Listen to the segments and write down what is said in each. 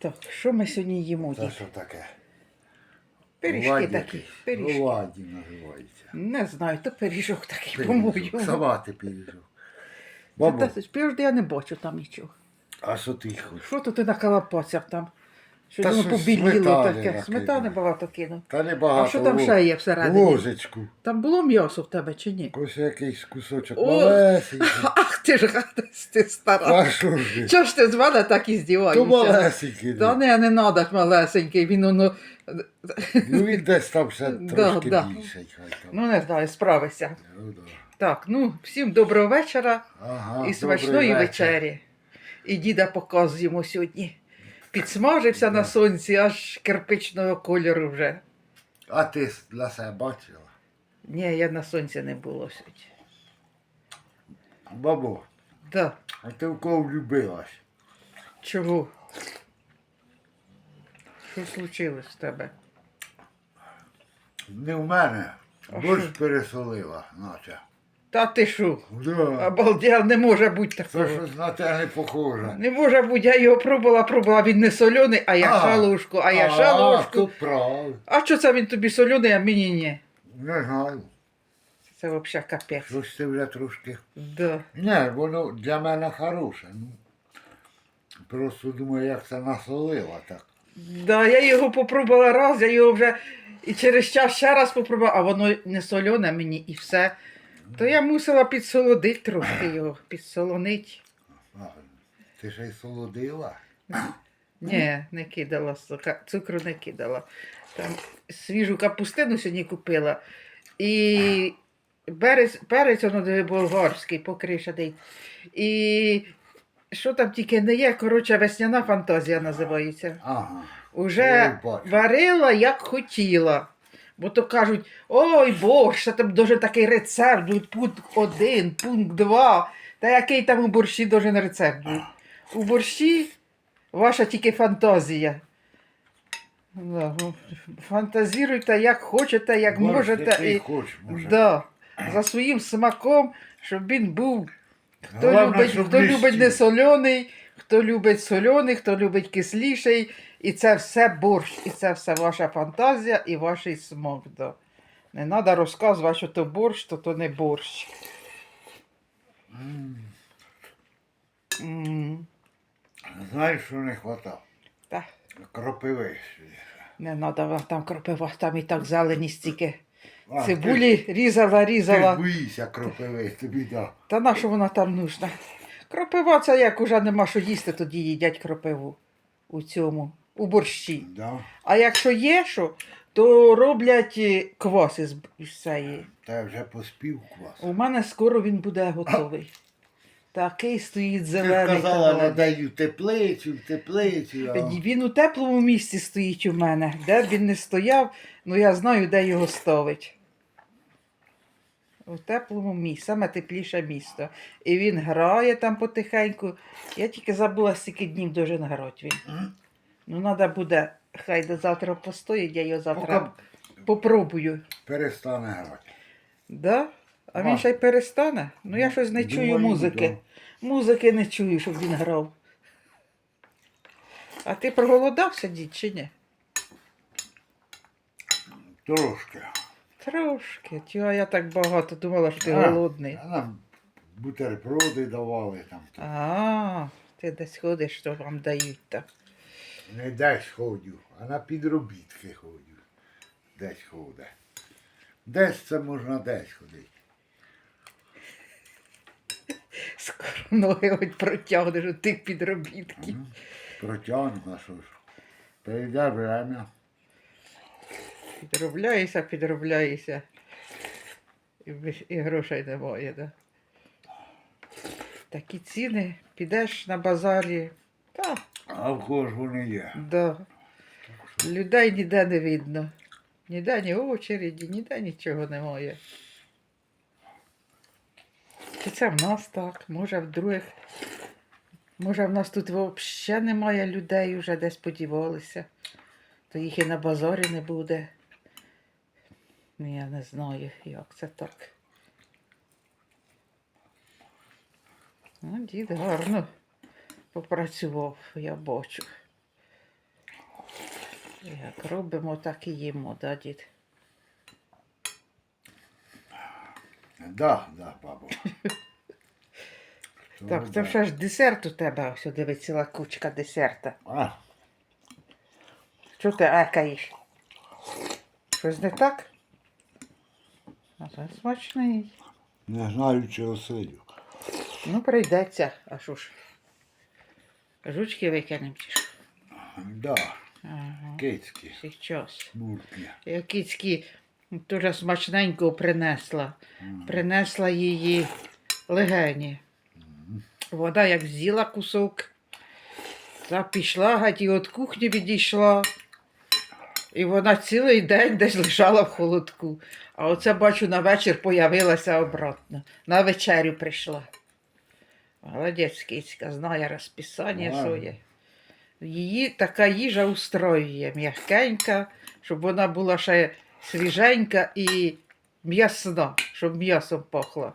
Так, що ми сьогодні їмо, Це дід? що таке? Пиріжки Оладі такі. якісь. Пиріжки. Оладі називається. Не знаю, то пиріжок такий, Пиріжок. по-моєму. Салати пиріжок. Бабу, я не бачу там нічого. а що ти хочеш? Що тут ти накалапацяв там? Що Та воно щось побіліло сметани таке. накидав. Сметани багато кинув. Та не багато. А що там ще є всередині? Ложечку. Там було м'ясо в тебе чи ні? Ось якийсь кусочок О! малесенький. Ах ти ж гадость, ти стара. А що ж? Чого ж ти з мене так і То малесенький. Та не, не надо ж малесенький, він воно, Ну він десь там ще трошки да. більший. хай там. ну не знаю, справися. Ну, да. Так, ну, всім доброго вечора Ага, і добрий смачної вечір. вечері. І діда показуємо сьогодні. Підсмажився на сонці, аж кирпичного кольору вже. А ти с- для себе бачила? Ні, я на сонці не було сьогодні. Бабо, Да. а ти в кого влюбилась? Чого? Що случилось з тебе? Не в мене. А Борщ що? пересолила, наче. Та ти що? Да. Обалдел, не може бути Це щось на те не похоже. Не може бути, я його пробувала, пробувала, він не соляний, а я А. шалушку, а я шалушку. тут правда. А що це він тобі соляний, а мені ні? Не знаю. Це взагалі капець. Щось ти вже трошки. Да. Не, воно для мене хороше. Ну. Просто думаю, як це насолила так. Да, я його попробувала раз, я його вже і через час ще раз попробувала, а воно не соляне мені і все. То я мусила підсолодити трошки його, підсолонити. А, ти ще й солодила? Ні, не кидала сука- цукру не кидала. Там свіжу капустину сьогодні купила. І берез, перець воно болгарський, покришений. І що там тільки не є, коротше, весняна фантазія називається. Ага. Уже варила, як хотіла. Бо то кажуть, ой а там дуже такий рецепт, пункт один, пункт два. Та який там у борщі должен рецепт бути? У борщі ваша тільки фантазія. Ну, Фантазіруйте, як хочете, як Борщ, можете. І, хочеш, може. да, за своїм смаком, щоб він був. Хто Головне, любить, щоб хто любить блистів. не соляний, хто любить соляний, хто любить кисліший. І це все борщ, і це все ваша фантазія і ваш смак. Да. Не треба розказувати, що то борщ, то то не борщ. М, М, Знаєш, що не хватало? Та, Кропиви. не треба там кропива, там і так зелені стільки. А, Цибулі різала, Ти, ти різала. кропиви, тобі да. Та на що вона там нужна? Кропива це як уже нема що їсти, тоді їдять кропиву у цьому, у борщі. Да. А якщо є що, то роблять е, квас із, із цієї. Та я вже поспів квас. У мене скоро він буде готовий. Такий стоїть Ти зелений. казала, та надаю теплицю, теплицю. а- Він у теплому місці стоїть у мене. Де б він не стояв, ну я знаю, де його ставить. У теплому місці, саме тепліше місто. І він грає там потихеньку. Я тільки забула, скільки днів должен грати він. Ну, треба буде, хай до завтра постоїть, я його завтра Поки попробую. перестане грати. Да? А він ще й перестане. Ну я щось не чую Думаю, музики. Музики не чую, щоб він грав. А ти проголодався, дід, чи ні? Трошки. Трошки. А я так багато думала, що ти А, голодний. А нам бутерброди давали там. А, ти десь ходиш, що вам дають так. Не десь ходю, а на підробітки ходю. Десь ходить. Десь це можна десь ходити. Скоро ноги хоч протягнеш у тих підробітків. М? Протягну, а що ж. Прийде время. Підробляєшся, підробляєшся. І, і грошей немає, да? Такі ціни, підеш на базарі. Та, А в кого ж вони є? да. Людей ніде не видно. Ніде ні очереді, ніде нічого немає. Чи це в нас так? Може в других. Може в нас тут взагалі немає людей, вже десь подівалися. То їх і на базарі не буде. Ну, я не знаю, як це так. Ну, дід гарно попрацював, я бачу. Як робимо, так і їмо, да, дід? Да, да, бабо. Так, це вже ж десерт у тебе, ось диви, ціла кучка десерта. А, Що ти екаєш? Щось не так? А це смачний. не знаю, чи осидю. Ну, прийдеться, а що ж? Жучки викинемо чи що? Да, Ага, кицькі, сейчас. мурки. Я кицьки дуже смачненько принесла. Принесла її легені. Вода як з'їла кусок, та пішла, геть і від кухні відійшла. І вона цілий день десь лежала в холодку. А оце бачу на вечір появилася обратно. На вечерю прийшла. Молодець кицька, знає розписання Ладно. своє. Її така їжа устроює, м'якенька, щоб вона була ще свіженька і м'ясна, щоб м'ясом пахла.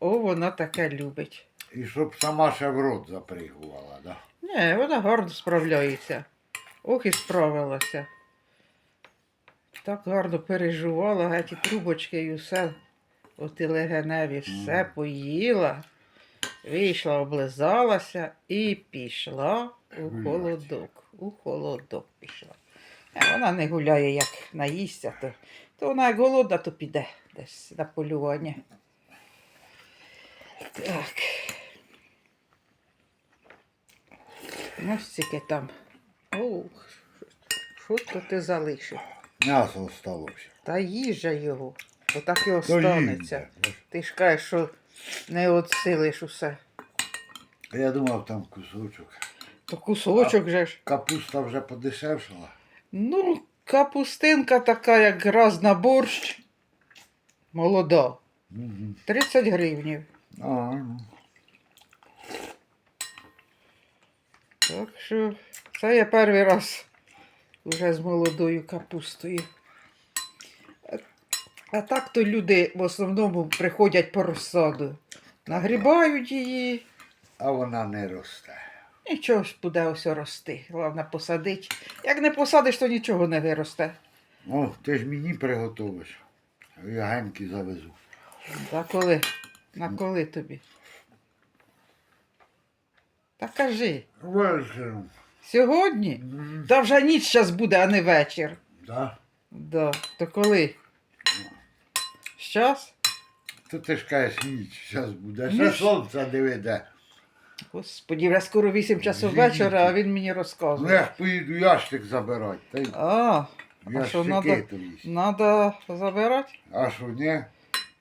О, вона таке любить. І щоб сама ще в рот запригувала, да? Ні, вона гарно справляється. Ох і справилася. Так гарно переживала, геть і трубочки і все. От і легеневі все поїла. Вийшла, облизалася і пішла у холодок. У холодок пішла. А вона не гуляє, як наїсться, то, то вона як голодна, то піде десь на полювання. Так. Ну, стільки там. Ух, що то ти залишив? М'ясо осталося. Та їжа його, бо так і останеться. Ти ж кажеш, що не отсилиш усе. Я думав, там кусочок. То кусочок же ж. Капуста вже подешевшала. Ну, капустинка така, як раз на борщ. Молода. Угу. 30 гривнів. А, ну. Так що це я перший раз вже з молодою капустою. А- так то люди в основному приходять по розсаду. Нагрібають її. а вона не росте. Нічого ж буде ось рости. Головне посадить. Як не посадиш, то нічого не виросте. О, ти ж мені приготовиш. Я геньки завезу. А коли? На коли тобі? Та кажи, Вечором. Сьогодні? М, Та вже ніч зараз буде, а не вечір. Да. Да. То коли? Щас? То ти ж кажеш ніч, зараз буде. Ніч. Сонце диви де. Господі, вже скоро 8 часов вечора, а він мені Ну розказує. я ж поїду ящик забирати. Та й А, а що ящики надо, забирати? А що ні?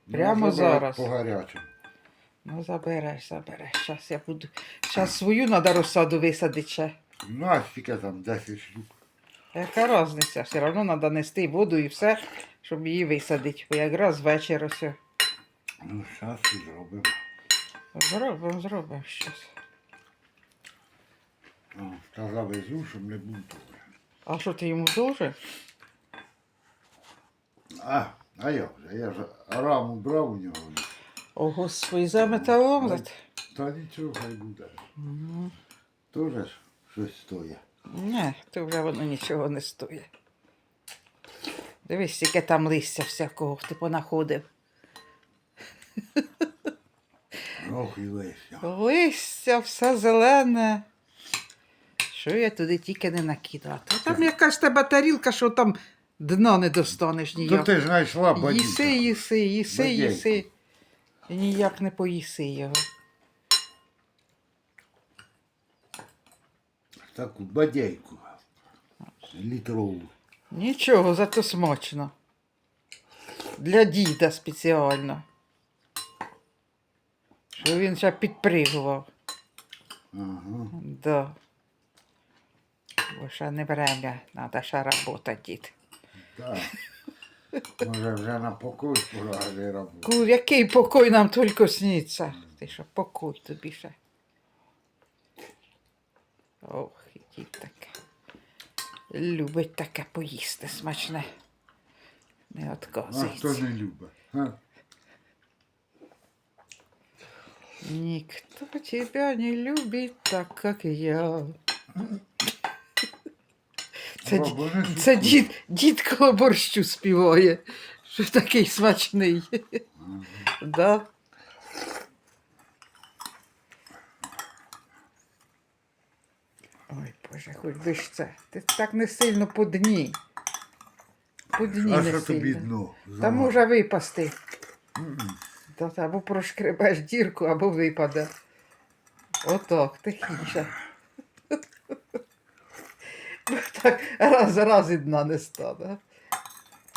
Ну, Прямо забирати зараз. По гарячому. Ну, забереш, забереш. Щас я буду. Щас свою надо розсаду висадити ще. Ну, а скільки там 10 штук. Яка різниця? Все одно треба нести воду і все, щоб її висадити. Бо якраз вечір ось. Ну, зараз і зробимо. Зробимо, зробимо щось. Та завезу, щоб не був. А що ти йому дуже? А, а як же? Я ж раму брав у нього. О, господи, за металом. Та нічого хай буде. Мгм. Тоже ж щось стоїть. Не, то вже воно нічого не стоїть. Дивись, скільки там листя всякого ти понаходив. Ох і лися. Листя, все зелене. Що я туди тільки не накидала. Та там якась тебе тарілка, що там дна не достанеш То ти ж знайшла бадіка. Їси, їси, їси, їси. Ніяк не поїси його. Таку бадяйку. Літрову. Нічого, зато смачно. Для діда спеціально. Що він ще підпригував. Ага. Да. Бо ще не время, треба ще робота, дід. Так. Може вже на покой пора не робити. Ку, який покой нам тільки сніться. Ти що, покой тобі ще. Ох, і таке. Любить таке поїсти смачне. Не А хто не любить? Га? Никто тебя не любит так, как я. Це, це дід, дід коло борщу співає. Що такий смачний. Да? Ой, Боже, хоч би ж це. Ти так не сильно по дні. По дні А не що сильно. тобі дно? Та може випасти. М. Та, та або прошкребеш дірку, або випаде. Отак, тихіше. Так, раз за раз і дна не стане.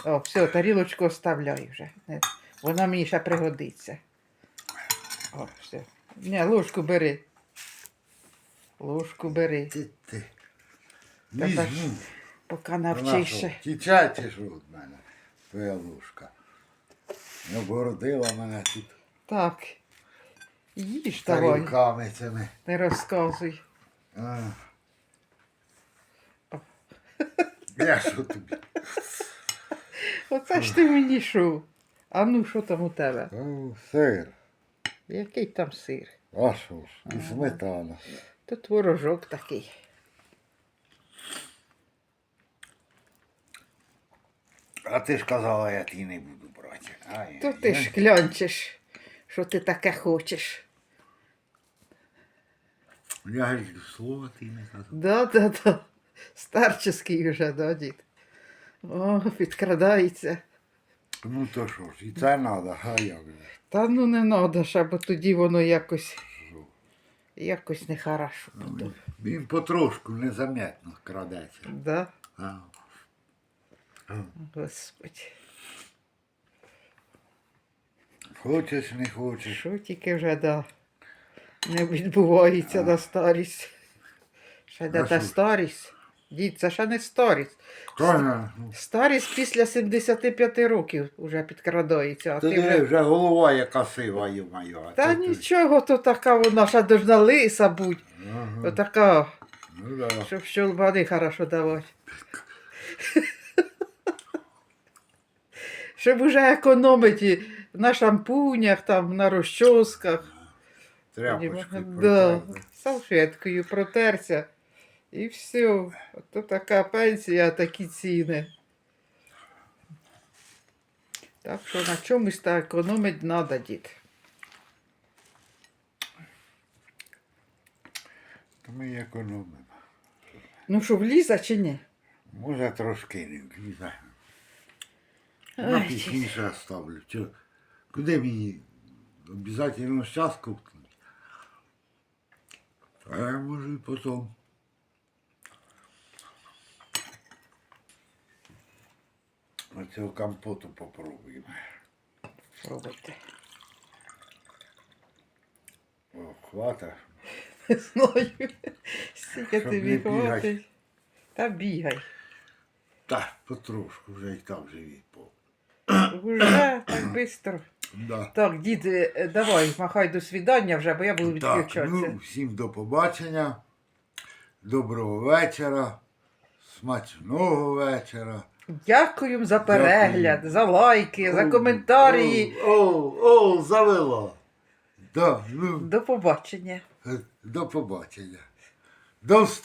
О, все, тарілочку оставляй вже. Не, Вона мені ще пригодиться. О, все. Ні, ложку бери. Ложку бери. Ти, ти. Візьму. Поки навчишся. що, Тічай від мене? Твоя ложка. Не обгородила мене тут Так. Їж давай, тарілками цими. не розказуй. А. Я що тобі? Оце ж ти мені що? А ну, що там у тебе? О, сир. Який там сир? А що ж? І сметана. То творожок такий. А ти ж казала, я ті не буду брати. Ай, То ти ж клянчиш, що ти таке хочеш. Я ж слова ти не казав. Да, да, да. Старческий вже, да, дід. О, підкрадається. Ну то що ж, і це треба, а як же? Та ну не надо ж, бо тоді воно якось, Що? якось нехорошо буде. Він потрошку незаметно крадеться. Да? А. Господи. Хочеш, не хочеш. Що тільки вже да. Не відбувається на старість. Ще де та старість. Дід, це ще не старість. Ну, Старість після 75 років вже підкрадається. А ти вже... вже голова яка сива, йо-моє. Та ти- нічого, то така вона ще должна лиса бути. Ага. Отака, Ну да. щоб щолбани хорошо давати. Щоб уже економити на шампунях, там, на розчосках. Тряпочкою Да, протерли. салфеткою протерся. І все. Ото така пенсія, такі ціни. Так що на чомусь так економити треба, дід. То ми економимо. Ну що, вліза чи ні? Може трошки не влізе. На пізніше оставлю. Чо? Куди мені? Обязательно зараз купнути. А я можу і потім. Оцього компоту попробуємо. Пробуйте. О, хвата. Не знаю. Стільки Щоб тобі не бігать. хватить. Та бігай. Та, потрошку вже і так живі по. Уже так швидко. Да. Так, дід, е, давай, махай до свідання вже, бо я буду Так, відключатися. ну, всім до побачення. Доброго вечора. Смачного вечора. Дякуємо за перегляд, Дякую. за лайки, за коментарі. О, о, о завела. Да, ну, До побачення. е, до побачення. До